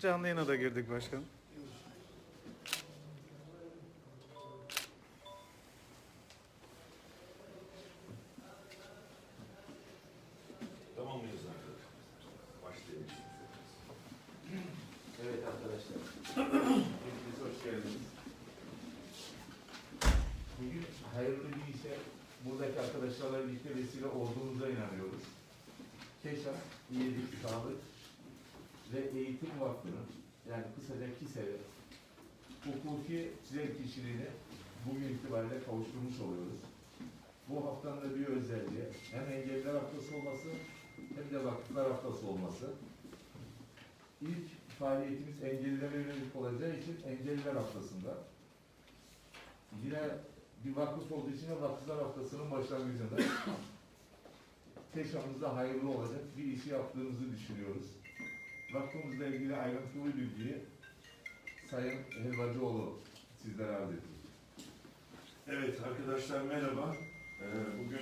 Canlı yayına da girdik başkanım. Tamam mıyız arkadaşlar? Başlayalım. Evet arkadaşlar. Hepiniz hoş geldiniz. Bugün hayırlı bir işe buradaki arkadaşlarla birlikte vesile olduğumuza inanıyoruz. Keşan, İyilik, Sağlık ve Eğitim Vakfı'nın yani kısaca KİSE'ye hukuki çizer kişiliğini bugün itibariyle kavuşturmuş oluyoruz. Bu haftanın da bir özelliği hem engelliler haftası olması hem de vakıflar haftası olması. İlk faaliyetimiz engellilere yönelik olacağı için engelliler haftasında. Yine bir vakıf olduğu için de vakıflar haftasının başlangıcında Teşamızda hayırlı olacak bir işi yaptığımızı düşünüyoruz. Vakfımızla ilgili ayrıntılı bilgiyi Sayın Helvacıoğlu sizlere arz ediyor. Evet arkadaşlar merhaba. Ee, bugün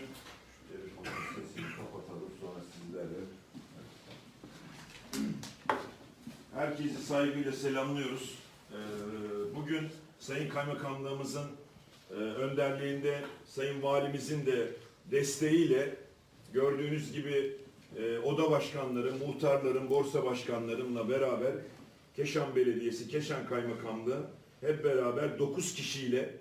bir sesini kapatalım sonra sizlerle. Herkesi saygıyla selamlıyoruz. Ee, bugün Sayın Kaymakamlığımızın e, önderliğinde, Sayın Valimizin de desteğiyle gördüğünüz gibi e, oda başkanları, muhtarların, borsa başkanlarımla beraber Keşan Belediyesi, Keşan Kaymakamlığı hep beraber 9 kişiyle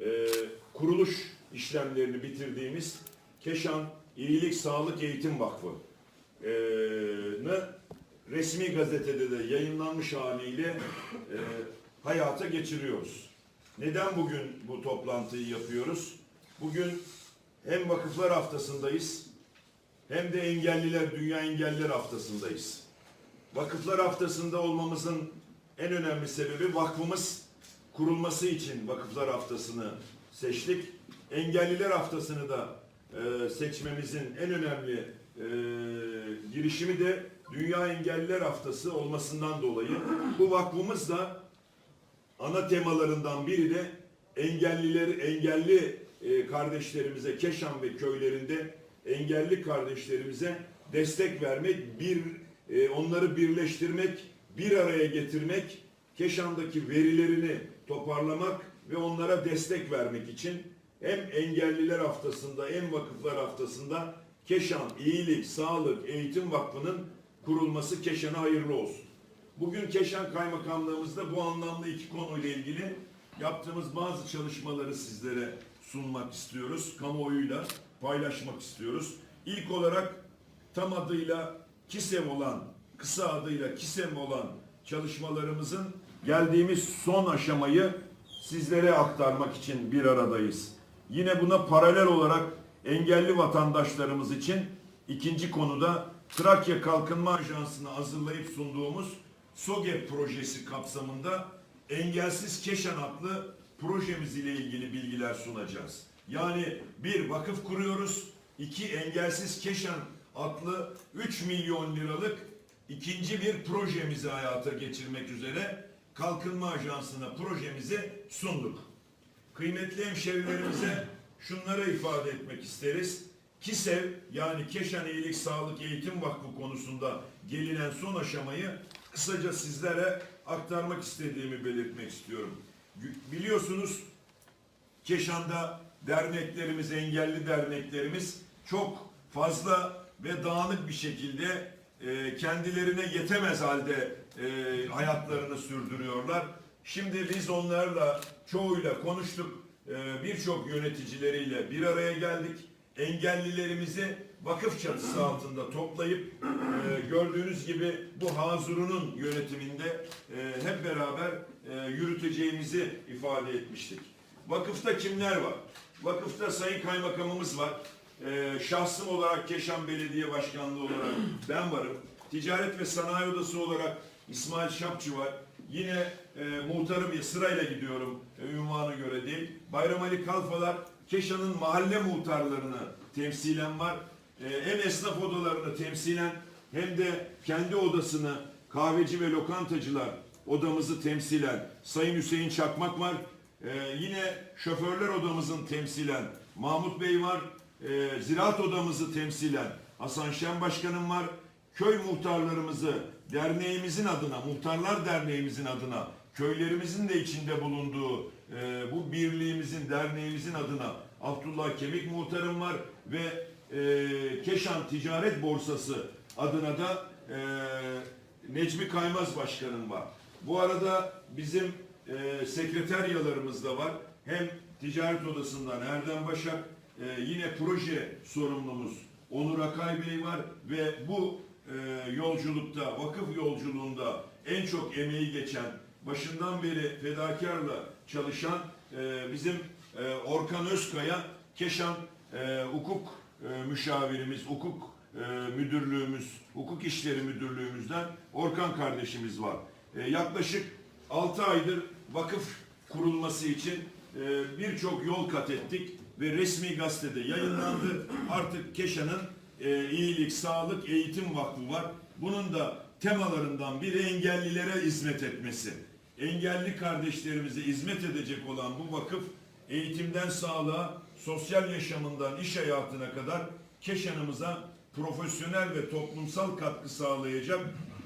e, kuruluş işlemlerini bitirdiğimiz Keşan İyilik Sağlık Eğitim Vakfı e, ne resmi gazetede de yayınlanmış haliyle e, hayata geçiriyoruz. Neden bugün bu toplantıyı yapıyoruz? Bugün hem Vakıflar Haftası'ndayız hem de Engelliler Dünya Engelliler Haftası'ndayız. Vakıflar Haftası'nda olmamızın en önemli sebebi vakfımız kurulması için Vakıflar Haftası'nı seçtik. Engelliler Haftası'nı da e, seçmemizin en önemli e, girişimi de Dünya Engelliler Haftası olmasından dolayı bu vakfımız da ana temalarından biri de engelliler, engelli e, kardeşlerimize, Keşan ve köylerinde engelli kardeşlerimize destek vermek, bir e, onları birleştirmek, bir araya getirmek, Keşan'daki verilerini toparlamak ve onlara destek vermek için hem engelliler haftasında hem vakıflar haftasında Keşan İyilik, Sağlık, Eğitim Vakfı'nın kurulması Keşan'a hayırlı olsun. Bugün Keşan Kaymakamlığımızda bu anlamda iki konuyla ilgili yaptığımız bazı çalışmaları sizlere sunmak istiyoruz. Kamuoyuyla paylaşmak istiyoruz. İlk olarak tam adıyla KİSEM olan, kısa adıyla KİSEM olan çalışmalarımızın geldiğimiz son aşamayı sizlere aktarmak için bir aradayız. Yine buna paralel olarak engelli vatandaşlarımız için ikinci konuda Trakya Kalkınma Ajansı'nı hazırlayıp sunduğumuz SOGEP projesi kapsamında Engelsiz Keşan adlı projemiz ile ilgili bilgiler sunacağız. Yani bir vakıf kuruyoruz, iki Engelsiz Keşan adlı 3 milyon liralık ikinci bir projemizi hayata geçirmek üzere Kalkınma Ajansı'na projemizi sunduk. Kıymetli hemşerilerimize şunları ifade etmek isteriz. KİSEV yani Keşan İyilik Sağlık Eğitim Vakfı konusunda gelinen son aşamayı kısaca sizlere aktarmak istediğimi belirtmek istiyorum. Biliyorsunuz Keşan'da derneklerimiz, engelli derneklerimiz çok fazla ve dağınık bir şekilde e, kendilerine yetemez halde e, hayatlarını sürdürüyorlar. Şimdi biz onlarla çoğuyla konuştuk. E, Birçok yöneticileriyle bir araya geldik. Engellilerimizi vakıf çatısı altında toplayıp e, gördüğünüz gibi bu Hazur'un yönetiminde e, hep beraber e, yürüteceğimizi ifade etmiştik. Vakıfta kimler var? Vakıfta Sayın Kaymakamımız var. Ee, şahsım olarak Keşan Belediye Başkanlığı olarak ben varım. Ticaret ve Sanayi Odası olarak İsmail Şapçı var. Yine e, muhtarım ya sırayla gidiyorum e, ünvanı göre değil. Bayram Ali Kalfalar Keşan'ın mahalle muhtarlarını temsilen var. E, hem esnaf odalarını temsilen hem de kendi odasını kahveci ve lokantacılar odamızı temsilen Sayın Hüseyin Çakmak var. Ee, yine şoförler odamızın temsilen Mahmut Bey var. Ee, ziraat odamızı temsilen Hasan Şen Başkanım var. Köy muhtarlarımızı derneğimizin adına, Muhtarlar Derneğimizin adına, köylerimizin de içinde bulunduğu e, bu birliğimizin, derneğimizin adına Abdullah Kemik Muhtarım var ve e, Keşan Ticaret Borsası adına da e, Necmi Kaymaz Başkanım var. Bu arada bizim e, sekreteryalarımız da var. Hem Ticaret Odası'ndan Erdem Başak, e, yine proje sorumlumuz Onur Akay Bey var ve bu e, yolculukta, vakıf yolculuğunda en çok emeği geçen, başından beri fedakarla çalışan e, bizim e, Orkan Özkaya, Keşan e, hukuk e, müşavirimiz, hukuk müdürlüğümüz, hukuk işleri müdürlüğümüzden Orkan kardeşimiz var. Yaklaşık 6 aydır vakıf kurulması için birçok yol kat ettik ve resmi gazetede yayınlandı. Artık Keşan'ın e, iyilik, sağlık, eğitim vakfı var. Bunun da temalarından biri engellilere hizmet etmesi. Engelli kardeşlerimize hizmet edecek olan bu vakıf eğitimden sağlığa, sosyal yaşamından iş hayatına kadar Keşan'ımıza profesyonel ve toplumsal katkı sağlayacak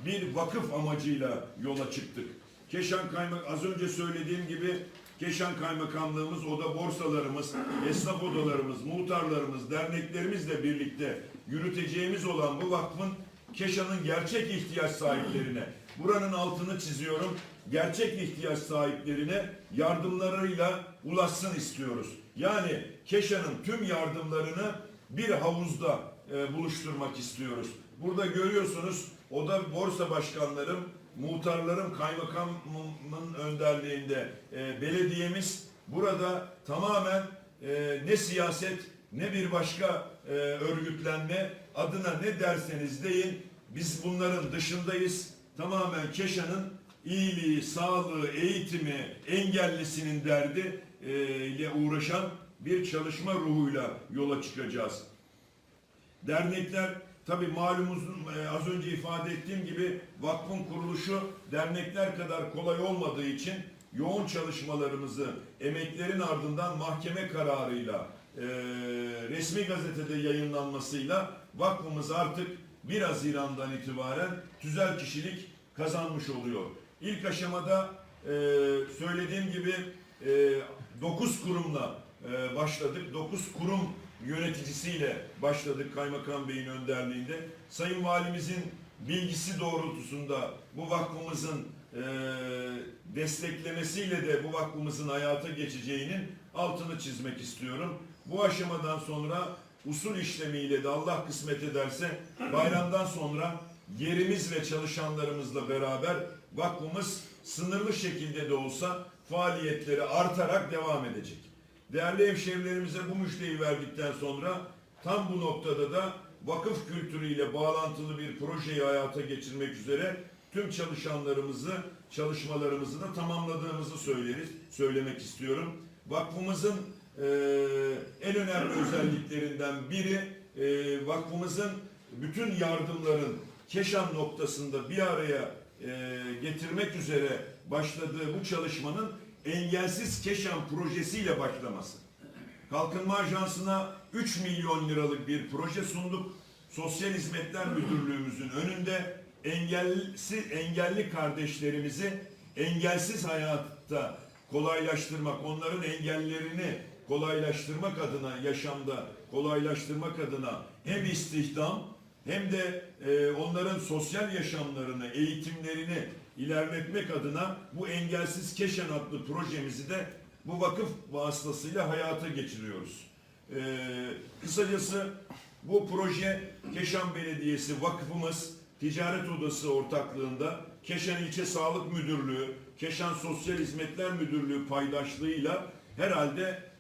bir vakıf amacıyla yola çıktık. Keşan Kaymak az önce söylediğim gibi Keşan Kaymakamlığımız, oda borsalarımız, esnaf odalarımız, muhtarlarımız, derneklerimizle birlikte yürüteceğimiz olan bu vakfın Keşan'ın gerçek ihtiyaç sahiplerine, buranın altını çiziyorum, gerçek ihtiyaç sahiplerine yardımlarıyla ulaşsın istiyoruz. Yani Keşan'ın tüm yardımlarını bir havuzda e, buluşturmak istiyoruz. Burada görüyorsunuz oda borsa başkanlarım, muhtarlarım, kaymakamın önderliğinde e, belediyemiz burada tamamen e, ne siyaset ne bir başka e, örgütlenme adına ne derseniz deyin biz bunların dışındayız. Tamamen Keşan'ın iyiliği, sağlığı, eğitimi, engellisinin derdi e, ile uğraşan bir çalışma ruhuyla yola çıkacağız. Dernekler tabi malumunuz e, az önce ifade ettiğim gibi vakfın kuruluşu dernekler kadar kolay olmadığı için yoğun çalışmalarımızı emeklerin ardından mahkeme kararıyla e, resmi gazetede yayınlanmasıyla vakfımız artık 1 Haziran'dan itibaren tüzel kişilik kazanmış oluyor. İlk aşamada e, söylediğim gibi 9 kurumla e, başladık. 9 kurum yöneticisiyle başladık Kaymakam Bey'in önderliğinde. Sayın Valimizin bilgisi doğrultusunda bu vakfımızın e, desteklemesiyle de bu vakfımızın hayata geçeceğinin altını çizmek istiyorum. Bu aşamadan sonra usul işlemiyle de Allah kısmet ederse bayramdan sonra yerimiz ve çalışanlarımızla beraber vakfımız sınırlı şekilde de olsa faaliyetleri artarak devam edecek. Değerli hemşehrilerimize bu müjdeyi verdikten sonra tam bu noktada da vakıf kültürüyle bağlantılı bir projeyi hayata geçirmek üzere tüm çalışanlarımızı, çalışmalarımızı da tamamladığımızı söyleriz, söylemek istiyorum. Vakfımızın eee, en önemli özelliklerinden biri eee, vakfımızın bütün yardımların Keşan noktasında bir araya eee, getirmek üzere başladığı bu çalışmanın engelsiz Keşan projesiyle başlaması. Kalkınma Ajansı'na 3 milyon liralık bir proje sunduk. Sosyal Hizmetler Müdürlüğümüzün önünde engelsi, engelli kardeşlerimizi engelsiz hayatta kolaylaştırmak, onların engellerini kolaylaştırmak adına, yaşamda kolaylaştırmak adına hem istihdam hem de e, onların sosyal yaşamlarını, eğitimlerini ilerletmek adına bu Engelsiz Keşan adlı projemizi de bu vakıf vasıtasıyla hayata geçiriyoruz. E, kısacası bu proje Keşan Belediyesi Vakfımız Ticaret Odası ortaklığında Keşan İlçe Sağlık Müdürlüğü, Keşan Sosyal Hizmetler Müdürlüğü paydaşlığıyla herhalde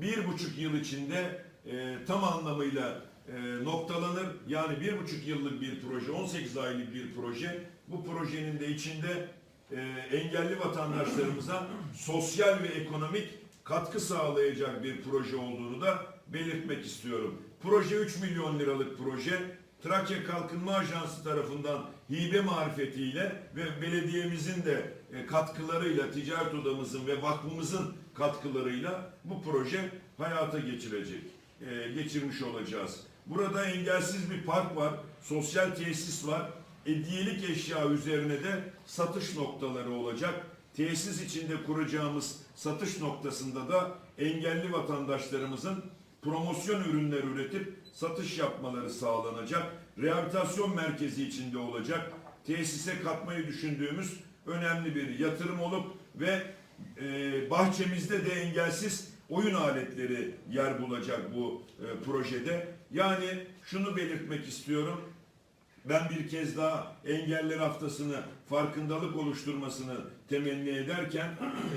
bir buçuk yıl içinde e, tam anlamıyla e, noktalanır. Yani bir buçuk yıllık bir proje, 18 aylık bir proje. Bu projenin de içinde e, engelli vatandaşlarımıza sosyal ve ekonomik katkı sağlayacak bir proje olduğunu da belirtmek istiyorum. Proje 3 milyon liralık proje. Trakya Kalkınma Ajansı tarafından hibe marifetiyle ve belediyemizin de e, katkılarıyla, ticaret odamızın ve vakfımızın katkılarıyla bu proje hayata geçirecek, e, geçirmiş olacağız. Burada engelsiz bir park var, sosyal tesis var, hediyelik eşya üzerine de satış noktaları olacak. Tesis içinde kuracağımız satış noktasında da engelli vatandaşlarımızın promosyon ürünler üretip satış yapmaları sağlanacak. Rehabilitasyon merkezi içinde olacak. Tesise katmayı düşündüğümüz önemli bir yatırım olup ve e, bahçemizde de engelsiz oyun aletleri yer bulacak bu e, projede. Yani şunu belirtmek istiyorum. Ben bir kez daha engeller haftasını farkındalık oluşturmasını temenni ederken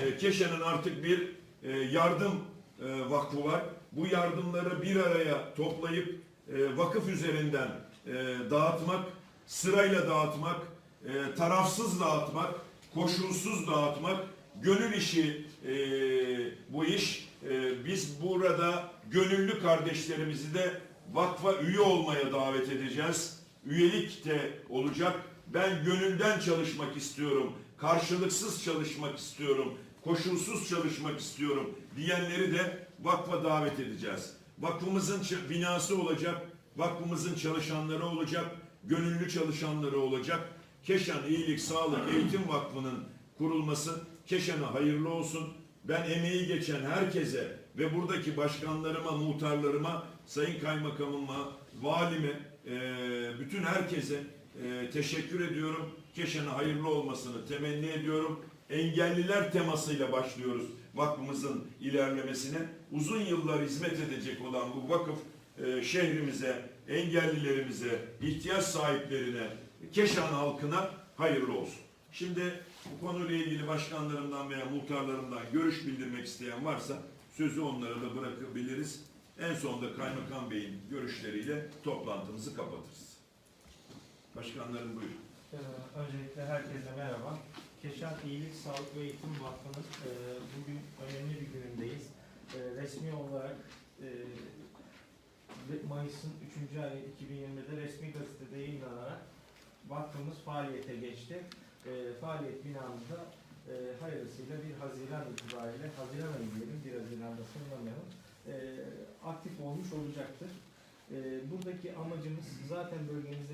e, Keşan'ın artık bir e, yardım e, vakfı var. Bu yardımları bir araya toplayıp e, vakıf üzerinden e, dağıtmak, sırayla dağıtmak, e, tarafsız dağıtmak, koşulsuz dağıtmak, gönül işi e, bu iş. Biz burada gönüllü kardeşlerimizi de vakfa üye olmaya davet edeceğiz. Üyelik de olacak. Ben gönülden çalışmak istiyorum. Karşılıksız çalışmak istiyorum. Koşulsuz çalışmak istiyorum diyenleri de vakfa davet edeceğiz. Vakfımızın binası olacak. Vakfımızın çalışanları olacak. Gönüllü çalışanları olacak. Keşan İyilik Sağlık Eğitim Vakfı'nın kurulması Keşan'a hayırlı olsun. Ben emeği geçen herkese ve buradaki başkanlarıma, muhtarlarıma, sayın kaymakamıma, valime, eee, bütün herkese eee, teşekkür ediyorum. Keşan'a hayırlı olmasını temenni ediyorum. Engelliler temasıyla başlıyoruz vakfımızın ilerlemesine. Uzun yıllar hizmet edecek olan bu vakıf eee, şehrimize, engellilerimize, ihtiyaç sahiplerine, Keşan halkına hayırlı olsun. Şimdi bu konuyla ilgili başkanlarımdan veya muhtarlarımdan görüş bildirmek isteyen varsa sözü onlara da bırakabiliriz. En sonunda Kaymakam Bey'in görüşleriyle toplantımızı kapatırız. Başkanlarım buyurun. Ee, Öncelikle herkese merhaba. Keşan İyilik Sağlık ve Eğitim Vakfı'nın e, bugün önemli bir günündeyiz. E, Resmi olarak e, Mayıs'ın 3. ayı 2020'de resmi gazetede yayınlanarak vakfımız faaliyete geçti. E, Faaliyet binamızda e, hayırlısıyla bir Haziran itibariyle, Haziran ayı diyelim, 1 Haziran'da sınırlamayalım, e, aktif olmuş olacaktır. E, Buradaki amacımız zaten bölgemizde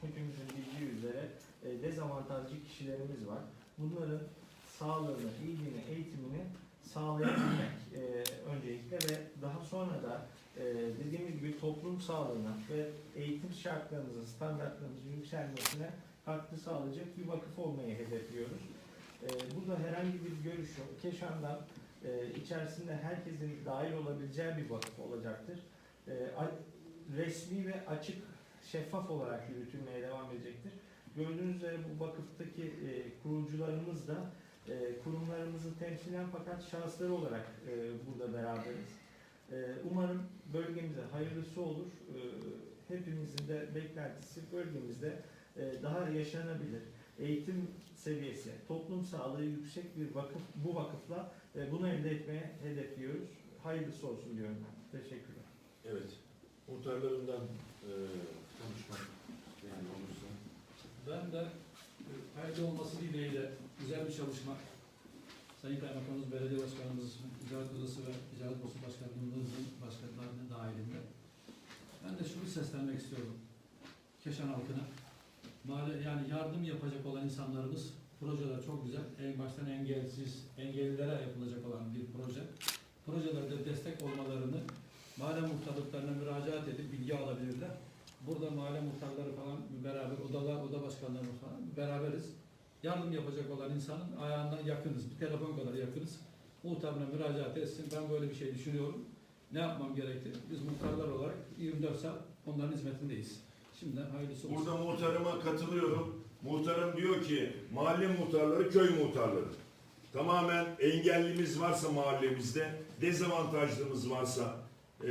hepimizin bildiği üzere e, dezavantajlı kişilerimiz var. Bunların sağlığını, iyiliğini, eğitimini sağlayabilmek e, öncelikle ve daha sonra da e, dediğimiz gibi toplum sağlığına ve eğitim şartlarımızın, standartlarımızın yükselmesine katkı sağlayacak bir vakıf olmayı hedefliyoruz. E, burada herhangi bir görüş yok. Keşan'dan e, içerisinde herkesin dahil olabileceği bir vakıf olacaktır. E, resmi ve açık şeffaf olarak yürütülmeye devam edecektir. Gördüğünüz üzere bu vakıftaki e, kurucularımız da e, kurumlarımızı temsilen fakat şahısları olarak e, burada beraberiz. E, umarım bölgemize hayırlısı olur. E, hepimizin de beklentisi bölgemizde e, daha yaşanabilir, eğitim seviyesi, toplum sağlığı yüksek bir vakıf, bu vakıfla e, bunu elde etmeye hedefliyoruz. Hayırlısı olsun diyorum ben. Teşekkürler. Evet. Muhtarlarından e, konuşmak yani olursa. Ben de e, hayırlı olması dileğiyle güzel bir çalışma. Sayın Kaymakamımız, Belediye Başkanımız, İcraat Odası ve İcraat Odası Başkanlığımızın başkanlarının dahilinde. Ben de şunu seslenmek istiyorum. Keşan halkına. Mahalle, yani yardım yapacak olan insanlarımız projeler çok güzel. En baştan engelsiz, engellilere yapılacak olan bir proje. Projelerde destek olmalarını mahalle muhtarlıklarına müracaat edip bilgi alabilirler. Burada mahalle muhtarları falan beraber, odalar, oda başkanları falan beraberiz. Yardım yapacak olan insanın ayağından yakınız. Bir telefon kadar yakınız. Muhtarına müracaat etsin. Ben böyle bir şey düşünüyorum. Ne yapmam gerekti? Biz muhtarlar olarak 24 saat onların hizmetindeyiz. Şimdiden hayırlısı olsun. Burada muhtarıma katılıyorum. Muhtarım diyor ki mahalle muhtarları köy muhtarları. Tamamen engellimiz varsa mahallemizde, dezavantajlımız varsa, eee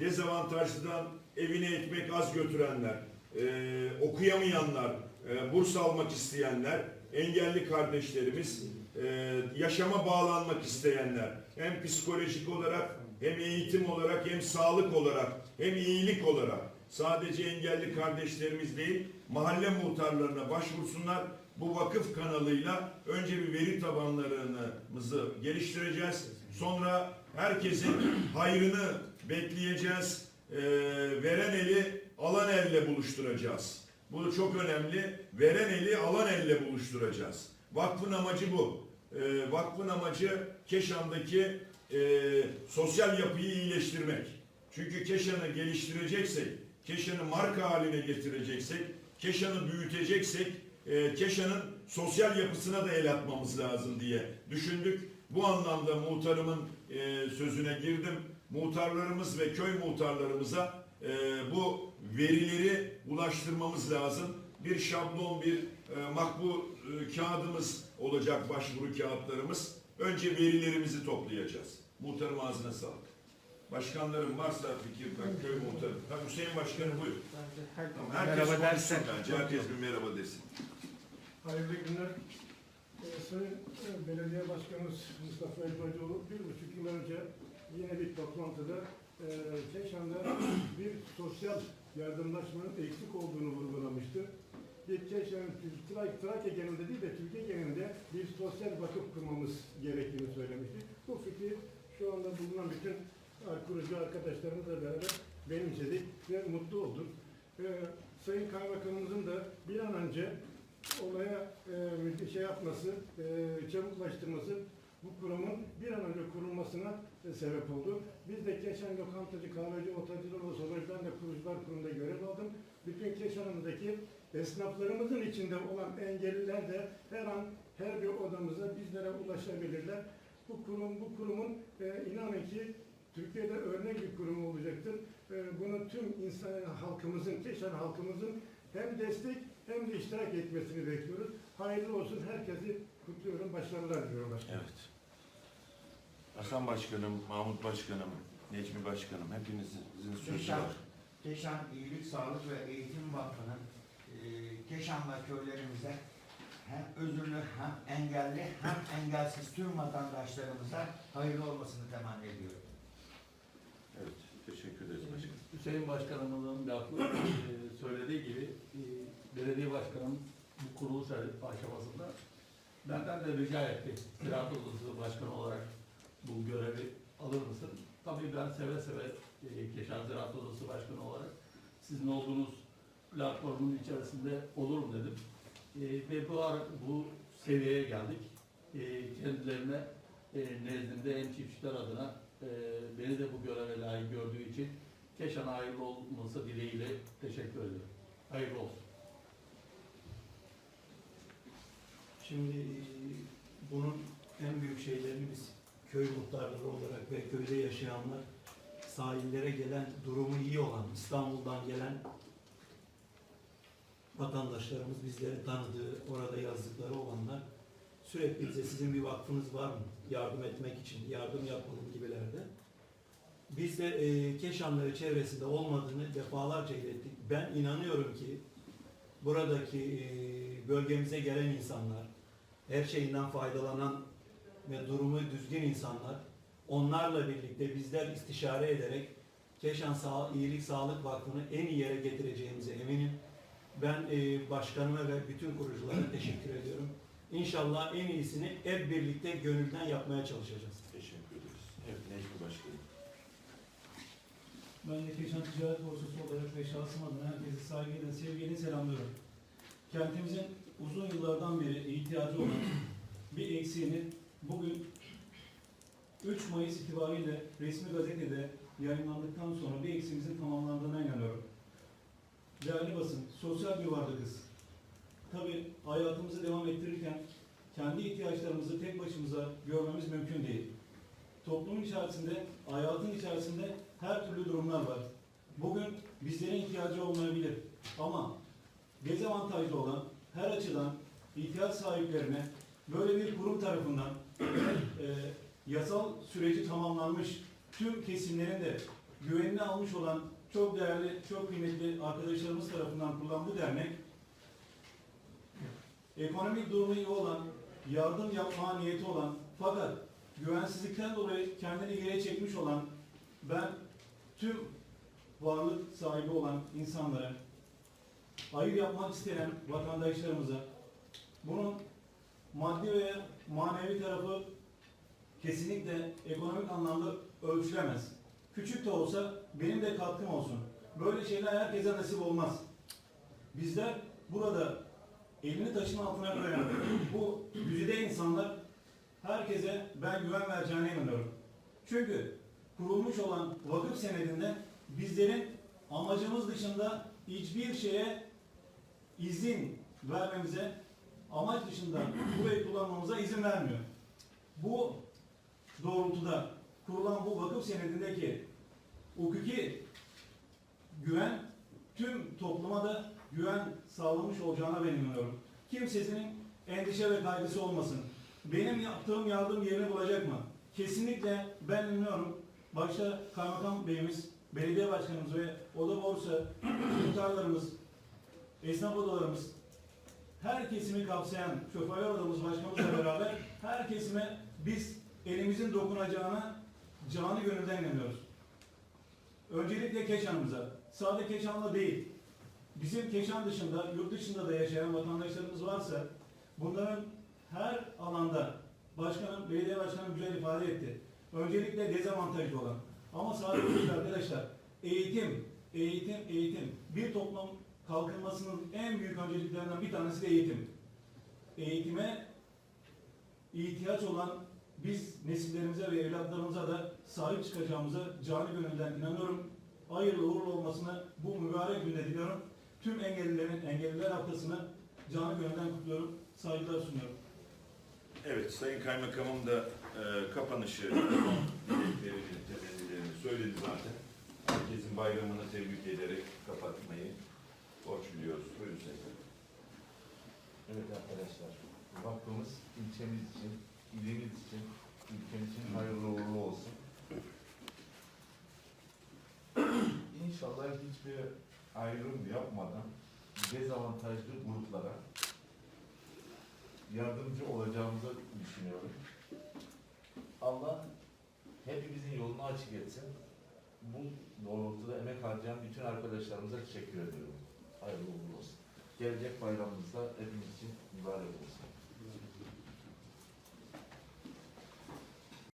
dezavantajlıdan evine ekmek az götürenler, eee, okuyamayanlar, eee, burs almak isteyenler, engelli kardeşlerimiz, eee, yaşama bağlanmak isteyenler, hem psikolojik olarak, hem eğitim olarak, hem sağlık olarak, hem iyilik olarak sadece engelli kardeşlerimiz değil, mahalle muhtarlarına başvursunlar. Bu vakıf kanalıyla önce bir veri tabanlarımızı geliştireceğiz. Sonra herkesin hayrını bekleyeceğiz. Ee, veren eli alan elle buluşturacağız. Bu çok önemli. Veren eli alan elle buluşturacağız. Vakfın amacı bu. Ee, vakfın amacı Keşan'daki e, sosyal yapıyı iyileştirmek. Çünkü Keşan'ı geliştireceksek, Keşan'ı marka haline getireceksek, Keşan'ı büyüteceksek, e, Keşan'ın sosyal yapısına da el atmamız lazım diye düşündük. Bu anlamda muhtarımın e, sözüne girdim. Muhtarlarımız ve köy muhtarlarımıza e, bu verileri ulaştırmamız lazım. Bir şablon, bir e, makbu e, kağıdımız olacak, başvuru kağıtlarımız. Önce verilerimizi toplayacağız. Muhtarım ağzına sağlık. Başkanlarım varsa fikir, ben köy muhtarı. Ha, Hüseyin Başkanım buyur. Her Tamam, herkes merhaba dersen. bence. Herkes bir merhaba desin. Hayırlı günler. Ee, Sayın e, Belediye Başkanımız Mustafa Elbacıoğlu bir buçuk yıl önce yine bir toplantıda e, Keşan'da bir sosyal yardımlaşmanın eksik olduğunu vurgulamıştı. Bir Keşan, Trak- Trakya genelinde değil de Türkiye genelinde bir sosyal vakıf kurmamız gerektiğini söylemişti. Bu fikri şu anda bulunan bütün kurucu arkadaşlarımızla beraber benimsedik ve mutlu olduk. Ee, Sayın Kaymakamımızın da bir an önce olaya e, şey yapması, e, çabuklaştırması bu kurumun bir an önce kurulmasına e, sebep oldu. Biz de Keşan Lokantacı, Kahveci, Otacılar Odası ben de kurucular kurumunda görev aldım. Bütün Keşan'ımızdaki esnaflarımızın içinde olan engelliler de her an her bir odamıza bizlere ulaşabilirler. Bu kurum, bu kurumun e, inanın ki Türkiye'de örnek bir kurum olacaktır. E, bunu tüm insan halkımızın, Keşan halkımızın hem destek hem de iştirak etmesini bekliyoruz. Hayırlı olsun. Herkesi kutluyorum. Başarılar diliyorum başkanım. Evet. Hasan Başkanım, Mahmut Başkanım, Necmi Başkanım hepinizin sözü Keşan, var. Keşan İyilik, Sağlık ve Eğitim Vakfı'nın e, Keşan'la köylerimize hem özürlü hem engelli hem engelsiz tüm vatandaşlarımıza hayırlı olmasını temenni ediyorum. Evet, teşekkür ederiz başkanım. Hüseyin Başkanımızın lafı e, söylediği gibi e, belediye başkanımız bu kuruluş aşamasında benden de rica etti. Ziraat Odası Başkanı olarak bu görevi alır mısın? Tabii ben seve seve e, Keşan Ziraat Odası Başkanı olarak sizin olduğunuz platformun içerisinde olurum dedim. E, ve bu bu seviyeye geldik. E, kendilerine e, nezdinde hem çiftçiler adına e, beni de bu göreve layık gördüğü için Keşan'a hayırlı olması dileğiyle teşekkür ediyorum. Hayırlı olsun. Şimdi bunun en büyük şeylerini biz köy muhtarları olarak ve köyde yaşayanlar sahillere gelen durumu iyi olan İstanbul'dan gelen vatandaşlarımız bizleri tanıdığı, orada yazdıkları olanlar sürekli bize sizin bir vakfınız var mı? Yardım etmek için, yardım yapalım gibilerde. Biz de e, Keşanları çevresinde olmadığını defalarca ilettik. Ben inanıyorum ki buradaki e, bölgemize gelen insanlar, her şeyinden faydalanan ve durumu düzgün insanlar, onlarla birlikte bizler istişare ederek Keşan Sağ İyilik Sağlık Vakfı'nı en iyi yere getireceğimize eminim. Ben e, başkanıma ve bütün kuruculara teşekkür ediyorum. İnşallah en iyisini hep birlikte gönülden yapmaya çalışacağız. Teşekkür ederiz. Evet, Necmi Başkanım. Ben de Keşan Ticaret Borsası olarak ve şahsım adına herkese saygıyla, sevgiyle selamlıyorum. Kentimizin uzun yıllardan beri ihtiyacı olan bir eksiğini bugün 3 Mayıs itibariyle resmi gazetede yayınlandıktan sonra bir eksiğimizin tamamlandığına inanıyorum. Değerli basın, sosyal bir varlıkız. Tabi hayatımızı devam ettirirken kendi ihtiyaçlarımızı tek başımıza görmemiz mümkün değil. Toplumun içerisinde, hayatın içerisinde her türlü durumlar var. Bugün bizlere ihtiyacı olmayabilir ama dezavantajlı olan her açıdan ihtiyaç sahiplerine böyle bir kurum tarafından e, yasal süreci tamamlanmış tüm kesimlerin de güvenini almış olan çok değerli, çok kıymetli arkadaşlarımız tarafından kurulan bu dernek ekonomik durumu iyi olan, yardım yapma niyeti olan fakat güvensizlikten dolayı kendini geriye çekmiş olan ben tüm varlık sahibi olan insanlara, hayır yapmak isteyen vatandaşlarımıza bunun maddi ve manevi tarafı kesinlikle ekonomik anlamda ölçülemez. Küçük de olsa benim de katkım olsun. Böyle şeyler herkese nasip olmaz. Bizler burada elini taşın altına koyan bu güzide insanlar herkese ben güven vereceğine inanıyorum. Çünkü kurulmuş olan vakıf senedinde bizlerin amacımız dışında hiçbir şeye izin vermemize, amaç dışında burayı kullanmamıza izin vermiyor. Bu doğrultuda kurulan bu vakıf senedindeki hukuki güven tüm topluma da güven sağlamış olacağına ben inanıyorum. Kimsesinin endişe ve kaygısı olmasın. Benim yaptığım yardım yerini bulacak mı? Kesinlikle ben inanıyorum. Başta kaymakam beyimiz, belediye başkanımız ve oda borsa, muhtarlarımız, esnaf odalarımız, her kesimi kapsayan şoför odamız başkanımızla beraber her kesime biz elimizin dokunacağına canı gönülden inanıyoruz. Öncelikle Keşan'ımıza, sadece Keşan'la değil, bizim Keşan dışında, yurt dışında da yaşayan vatandaşlarımız varsa bunların her alanda başkanım, belediye başkanım güzel ifade etti. Öncelikle dezavantajlı olan. Ama sadece değil arkadaşlar, eğitim, eğitim, eğitim. Bir toplum kalkınmasının en büyük önceliklerinden bir tanesi de eğitim. Eğitime ihtiyaç olan biz nesillerimize ve evlatlarımıza da sahip çıkacağımıza canı gönülden inanıyorum. Hayırlı uğurlu olmasını bu mübarek günde diliyorum. Tüm engellilerin engelliler haftasını canı gönülden kutluyorum. Saygılar sunuyorum. Evet, Sayın Kaymakamım da e, kapanışı dileklerini, söyledi zaten. Herkesin bayramını tebrik ederek kapatmayı borç biliyoruz. Buyurun. Evet arkadaşlar, vakfımız ilçemiz için, ilimiz için, ülkemiz için hayırlı uğurlu olsun. İnşallah hiçbir ayrım yapmadan dezavantajlı gruplara yardımcı olacağımızı düşünüyorum. Allah hepimizin yolunu açık etsin. Bu doğrultuda emek harcayan bütün arkadaşlarımıza teşekkür ediyorum. Hayırlı uğurlu olsun. Gelecek bayramımızda hepimiz için mübarek olsun.